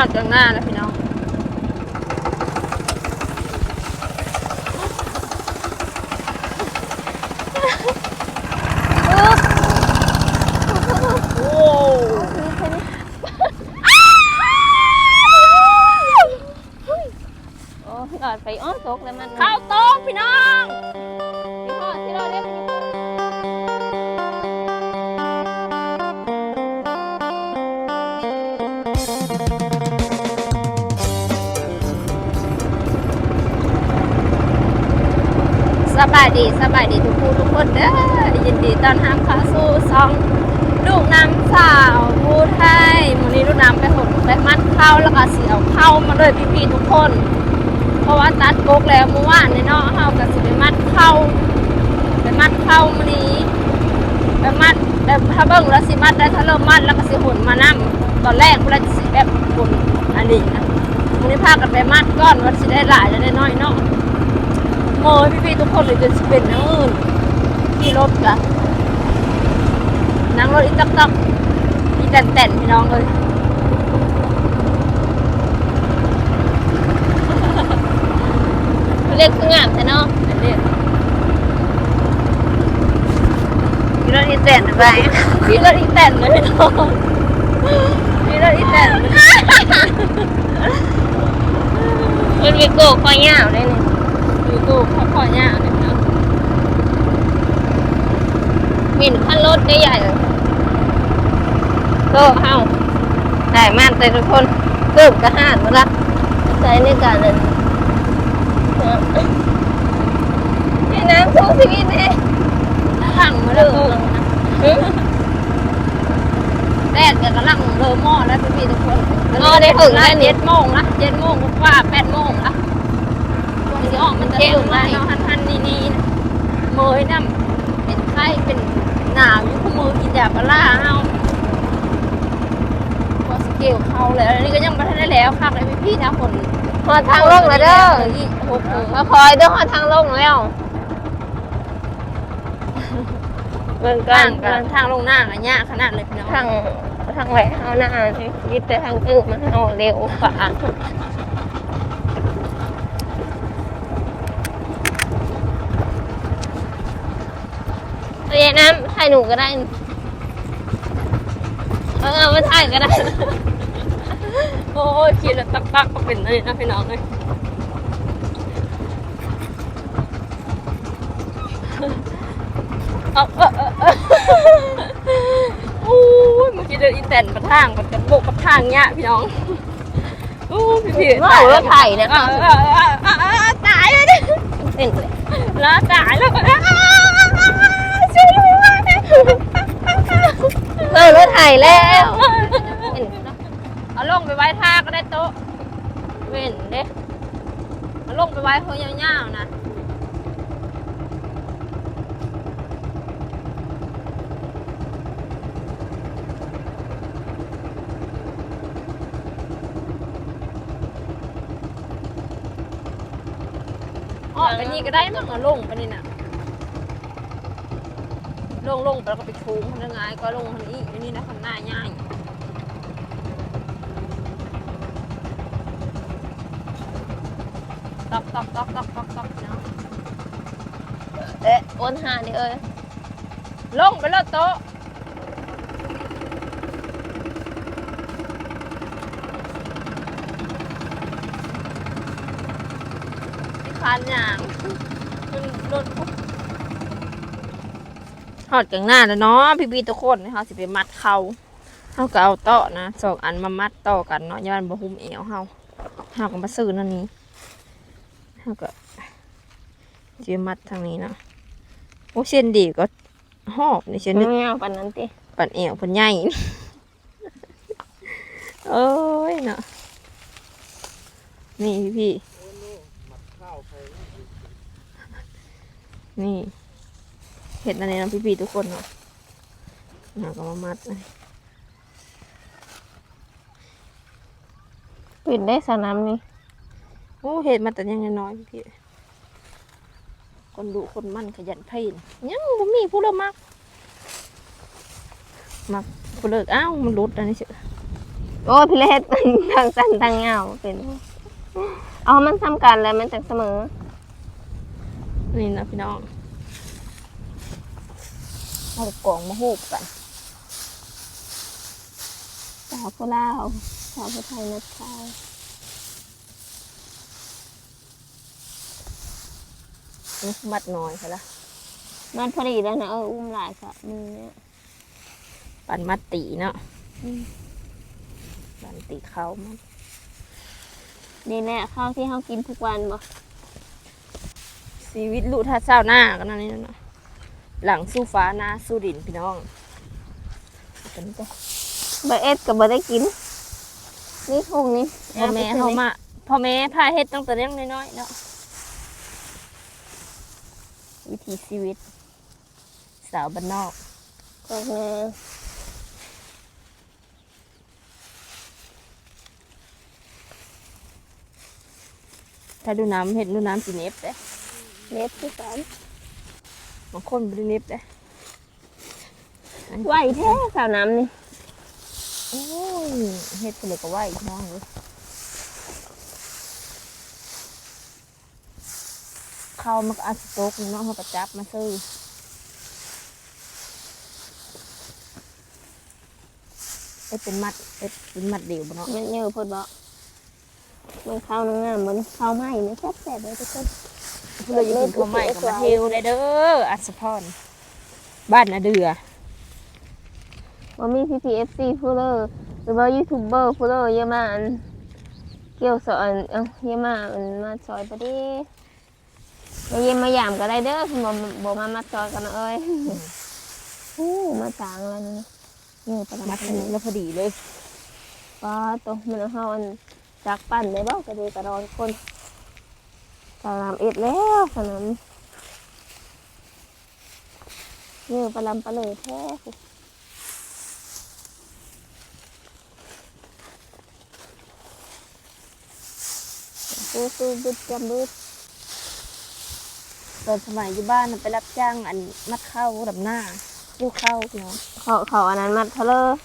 อดกลางหน้าแล้วพี่น้อง บายดีสบายดีทุกผู้ทุกคนเด้อยินดีต้อนรับเข้าสู่ซองลูกน้ำสาวผู้ไทยมื้อนี้ลูกน้ำไปหดไปมัดเข้าแล้วก็เสิเอาเข้ามาเลยพี่ๆทุกคน เพราะว่าตัดกกแล้วเมื่อวานในเนาะเฮาก็สิไปมัดเข้าไปมัดเข้ามื้อนี้ไปมัดแต่ถ้าเบิ่งแล้วสิมัดได้ถ้าเริ่มมัดแล้วก็สิหุ่นมานํตอนแรกเวลาสิแบบหุ่นอันนี้นะมื้อนี้พากันไปมัดก่อนว่าสิได้หลายจะได้น้อยเนาะ มยพี่ๆทุกคนเลยจะเป็นอย่างอื่นขี่รถกะนั่งรถอีตักตักอีแตนแตนพี่น้องเลยเรียกคืองามแต่เนาะอันนี้ขี่รถอีแตนไปขี่รถอีแตนเลยพี่น้องขี่รถอีแตนมันมีโกคอยาวเลยนี่ อยู่ตู้พ่อพ่อย่าเลยพี่น้องมีขั้นรถได้ใหญ่เลยโตเฮาได้มากแต่ทุกคนเริ่มกระหานมาละใช้ในการนั้นนี่น้ำสู้ชีวิตเองขังมาเลยแดดก็กำลังเริ่มหม้อแล้วพี่ๆทุกคนอ๋อได้ถึงแล้แล้ววเจ็นี่ดโมงละเจ็ดโมงกว่าแปดโมงละ มันจะออกมันจะตื่นมาเนาะหันหันนี่นี่นะเมยน้ำเป็นไข้เป็นหนาวอยู่คู่มือกินยาปลาร้าเฮาพอสเกลเข้าแล้วอันนี้ก็ยังไม่ทันได้แล้วคักเลยพี่ๆนะคนหอทางลงแล้วเด้ออีกหกโมงมาคอยเด้อหอทางลงแล้วเมืองกทาลางงกลางทางลงหน้าอะยะขนาดเลยพี่น้องทางทางแหลกเอาหน้ายึดแต่ทางอื่นมันเอาเร็วกว่าเรีย นน้ำถ่ายหนูก็ได้ เออเอามาถ่ายก็ได้ โอ้ยคิดแล้วตักตักก็เป็นเลยนะพี่น้องเลยเอาเออเออเออโอ้ยเมื่อกี้เดินอีแตนประทางมันจะโบกประทางเนี่ยพี่น้องโอ้พี่พี่ว่าเอารถไถเนี่ยเออเออเออเออเออตายเลยดิเล่นเลยแล้วตายแล้วก็อ้าวช่วยด้วย เออรถไถแล้วเอาลงไปไว้ท่าก็ได้โต๊ะเว้นเด้เอาลงไปไว้เขายาวๆนะออกไปนี่ก็ได้มั้งเอาลงไปนี่น่ะ ลงลงแล้วก็ไปชูงคนละไงก็ลงคนนี้อันนี้นะข้างหน้าง่ายตอกตอกตอกตอกตอกตอกเนาะเอ๊ะโอนหาดิเอ้ยลงไปแล้วโต๊ะที่คานอย่างมันรถ หอดกลางหน้าแล้วเนาะพี่บีทุกคนเขาสิไปมัดเขาเขาก็เอาโต๊ะนะสองอันมามัดต่อกันเนาะย้อนบะหุ้มเอวเขาเขาก็มาซื้อนั่นนี้เขาก็จะมัดทางนี้เนาะโอ้เส้นดีก็หอบนี่เส้นนึกเงาปันนั้นติปันเอวปันใหญ่โอ้ยเนาะนี่พี่พี่นี่ เห็ดอันนี้นะพี่พี่ๆทุกคนเนาะหาก็มามัดนะปิดได้สนามนี่โอ้เห็ดมาแต่ยังน้อยๆพี่พี่ คนดุคนมั่นขยันเพีนยังบ่มีผู้เลิกมัก มักผู้เลิกอ้าวมันรุดอันนี้เฉยโอ้พี่เลสมันทางสั้นทางเงาเป็นเอามันซ้ำกันแล้วมันจากเสมอ นี่นะพี่น้อง เอากล่องมาหูบกันสาวผู้ลาวสาวผู้ไทยนัดชายนี่มัดน้อยค่ะละมันพอดีแล้วนะเอออุ้มหลายค่ะมือเนี่ยปันมัดตีเนาะอืมปันตีเขามันนี่แหละข้าวที่เขากินทุกวันบ่ชีวิตลูกท่าเศร้าหน้ากันนั่นนี่เนาะ หลังสู้ฟ้าหน้าสู้ดินพี่น้องเป็นจ้ะเบอร์เอสกับเบอร์ได้กิน นี่ถุงนี่พ่อแม่เขามาพ่อแม่พาเฮ็ดตั้งแต่เล็กน้อยๆเนาะวิถีชีวิต สาวบ้านนอกก็แม่ถ้าดูน้ำเห็นดูน้ำสีเน็บเด้เล็บที่สาม บางคนบริเน็บเด้ไหวแท้สาวน้ำนี่โอ้ยเฮ็ดไปเลยก็ไหวพี่น้องเลยเข้ามักอาสโตกนี่เนาะเขาก็จับมาซื้อเอ็ดเป็นมัดเอ็ดเป็นมัดเดียวบ่เนาะมันเยอะพดบ่มันเข้าน้ำงามมันเข้าไหมนี่แซ่บแซ่บเลยทุกคน เพื่อจะกินข้าวใหม่กับมาเทวได้เด้ออัศพรบ้านนาเดือว่ามีพีพีเอฟซีฟูเลอร์หรือว่ายูทูบเบอร์ฟูเลอร์เยอะมากเกี่ยวสอนเอ้าเยอะมากอันมาซอยปดิมาเยี่ยมมาหยามก็ได้เด้อคุณบ่บ่มามาซอยกันเอ้ยอู้มาจางแล้วนี่นี่ประมัมาดณอันนี้นี้แล้วพอดีเลยป้าตัวมันเอาอันจากปั่นได้บ่กระเดกระดอนคน สนามเอ็ดแล้วสนามนี่ปลาลำปลาเลยแท้สู้สู้บึดจำบึดตอนสมัยอยู่บ้านน่ะไปรับจ้างอันมัดข้าวดำหน้าลูกข้าวพี่น้องเขาเขาอันนั้นมัดเทเลอร์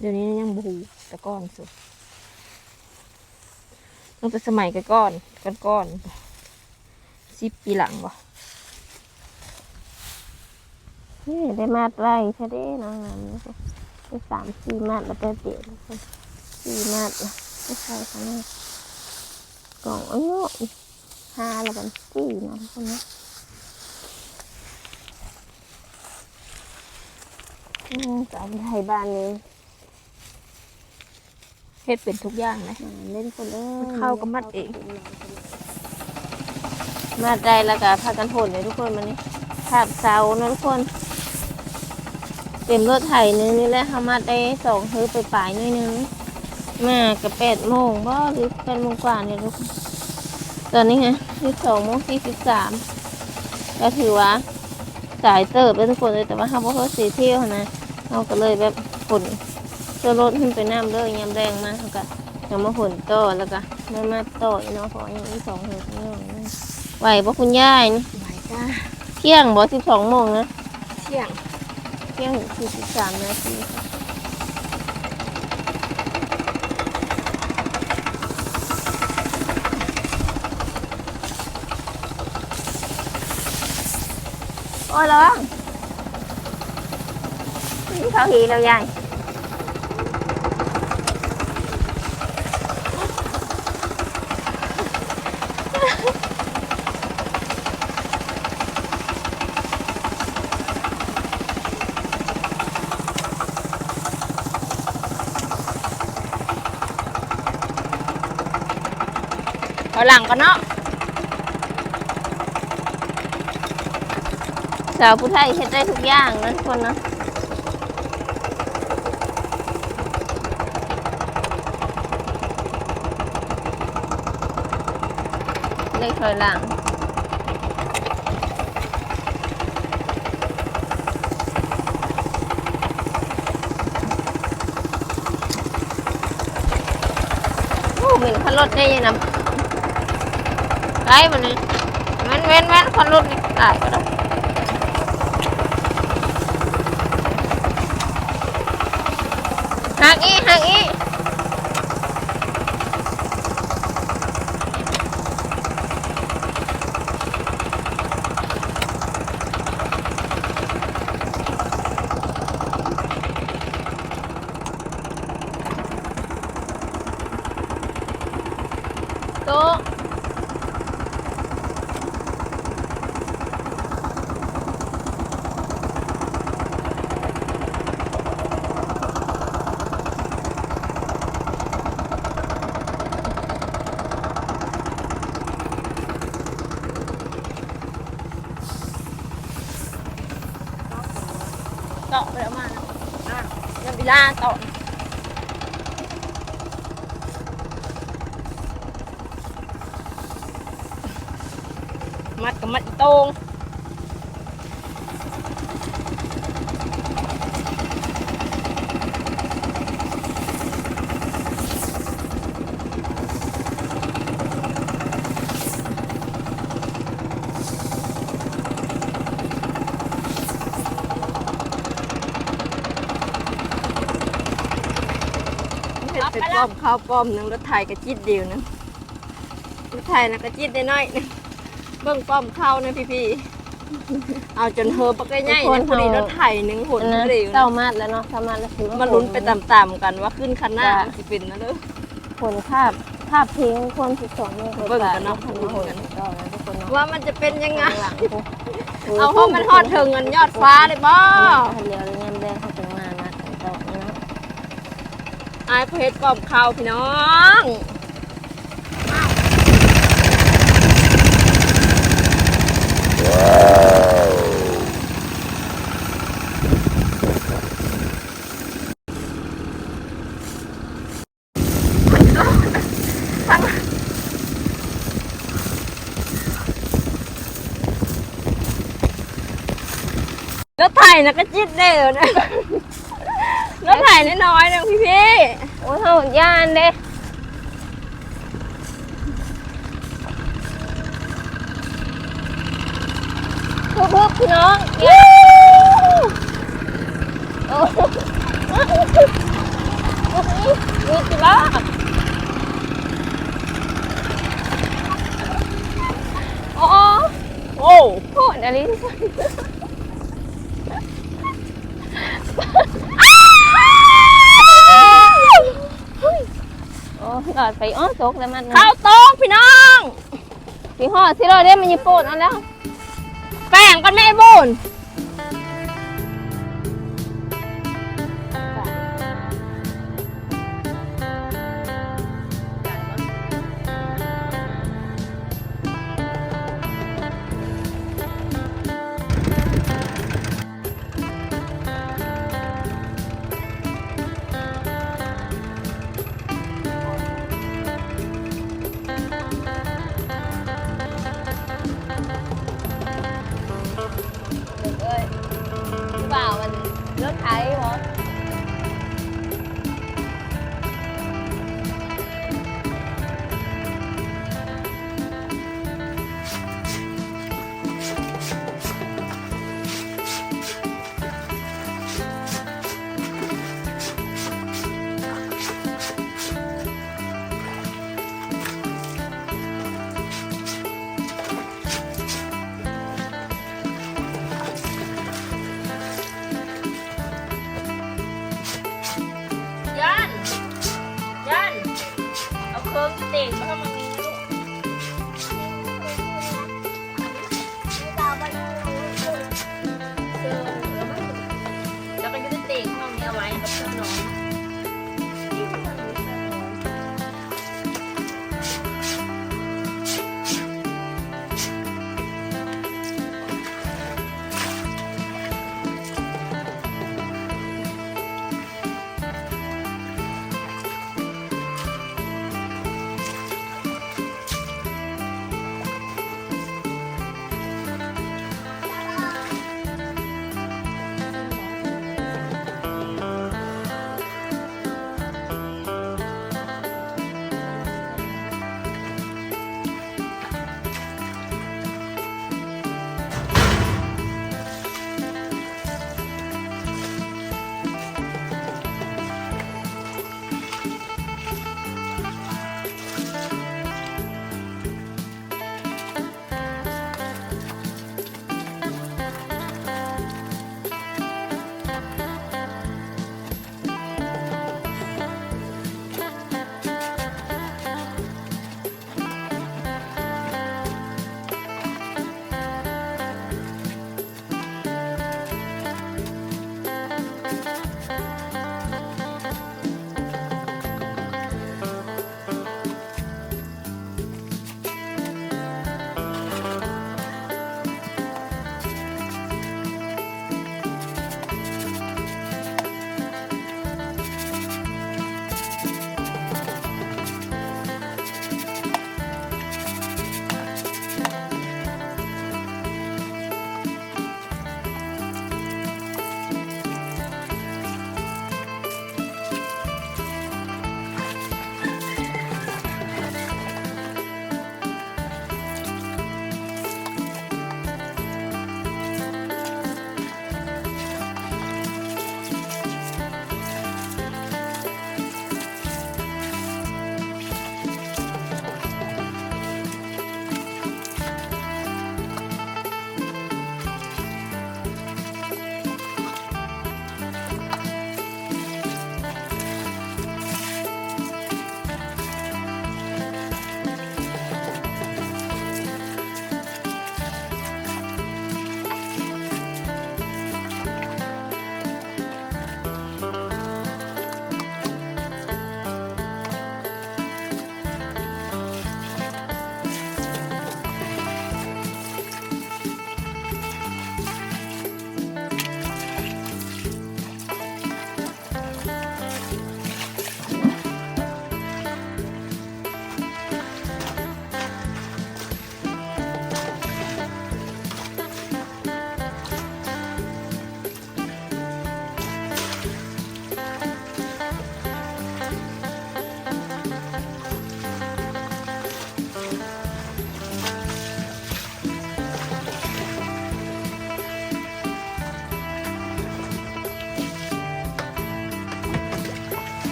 เดี๋ยวนี้ยังบฮูแต่ก้อนสุดตั้งแต่สมัยก่อนก้อนก้อนก้อน สิบปีหลังวะนี่ได้มัดไว้ใช่ได้น้องงามนี่ได้สามสี่มัดแล้วก็เดี๋ยวสี่มัดนะไม่ใช่ค่ะนี่กล่องอ้อยห้าแล้วกันสี่นะทุกคนนะอืมสาวไทยบ้านนี้เฮ็ดเป็นทุกอย่างนะอ่าเล่นคนเอ้ยเข้ากับมัดเอง มัดได้แล้วก็พากันโหนเลยทุกคนมันนี่ขาบเสานะทุกคน เต็มรถไถนึงนี่แหละเขามัดได้สองฮือไปปลายหน่อยนึงมากับแปดโมงบ่หรือแปดโมงกว่าเนี่ยทุกคนตอนนี้ไงที่สองโมงสี่สิบสามก็ถือว่าสายเติบไปทุกคนเลยแต่ว่าเขาบอกเขาสีเที่ยวนะเขาก็เลยแบบฝนเสื้อรถขึ้นไปน้ำเลยยามแรงมากเขาก็ยังมาฝนต่อแล้วก็ไม่มาต่ออีกเนาะเพราะยังอีกสองเหตุนี่ ไหวปะคุณยายนี่ไหวจ้าเที่ยงบอสิบสองโมงนะเที่ยงเที่ยงสี่สิบสามนาทีค่ะโอ้ยระวังนี่เขาหีเราใหญ่ เอาหลังกันเนาะสาวผู้ไทยเฮ็ดได้ทุกอย่างนะทุกคนนะเลขถอยหลังโอ้เหม็นขันรถได้ยังนะ ตายมันนี่แม่นแม่นแม่นคนรถนี่ตายก็ได้หักอีหักอีไปแล้วมาอะยังเว ลาต่อมัดกับมัดอีโตง เห็ด ไปป้อมข้าวป้อมหนึงรถไถกระจิตเดียวหนึงรถไถนะกระจิตได้น้อยหนึงเบิ่งป้อมข้าวนะพี่พี่ๆเอาจนเฮอปะก็ใหญ่นะพอดีรถไถหนึงหนอันนะเร็วเจ้ามาดแล้วเนาะสามาดแล้วคือมาลุ้นไปต่ำๆกันว่าขึ้นคันหน้าสิเป็นนะเด้อ ผลคาบคาบทิ้งคนสิบสองมือเบิ่งกันเนาะพันผลก็นะทุกคนเนาะว่ามันจะเป็นยังไง ข้างหลังกูเอาห้องมันฮอดเถิงเงินยอดฟ้าเลยบ่ทันเดียวเลยเงินแดงเขาจะมามาถึงต่อเนาะ อายเพชรป้อมข้าวพี่น้องรถไถนะก็จิตเดียวนะ รถไถน้อยๆนึงพี่พี่โอ้ยเขาย่านเด้พวกพวกพี่น้องโอ้มีจิบ้าโอ้โอ้โหดอะไรที่สุด หลอดไปอ้อตกแล้วมันข้าวต้มพี่น้องพี่ห่อสิเราได้มันญี่ปุ่นเอาแล้ว แป้งกันแม่บุญ